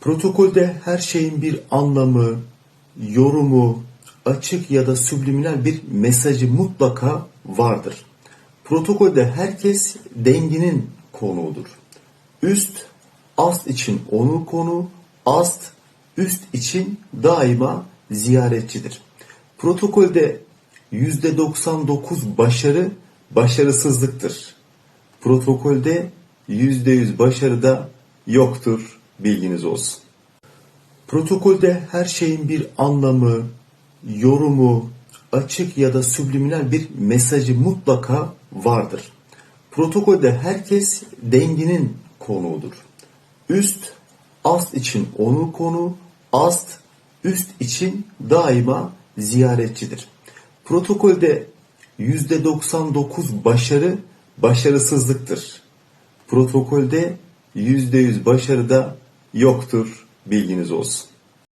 Protokolde her şeyin bir anlamı, yorumu, açık ya da subliminal bir mesajı mutlaka vardır. Protokolde herkes denginin konuğudur. Üst, ast için onur konu, ast, üst için daima ziyaretçidir. Protokolde %99 başarı başarısızlıktır. Protokolde %100 başarı da yoktur. Bilginiz olsun. Protokolde her şeyin bir anlamı, yorumu, açık ya da subliminal bir mesajı mutlaka vardır. Protokolde herkes denginin konuğudur. Üst, ast için onur konu, ast, üst için daima ziyaretçidir. Protokolde %99 başarı başarısızlıktır. Protokolde %100 başarı da yoktur. Bilginiz olsun.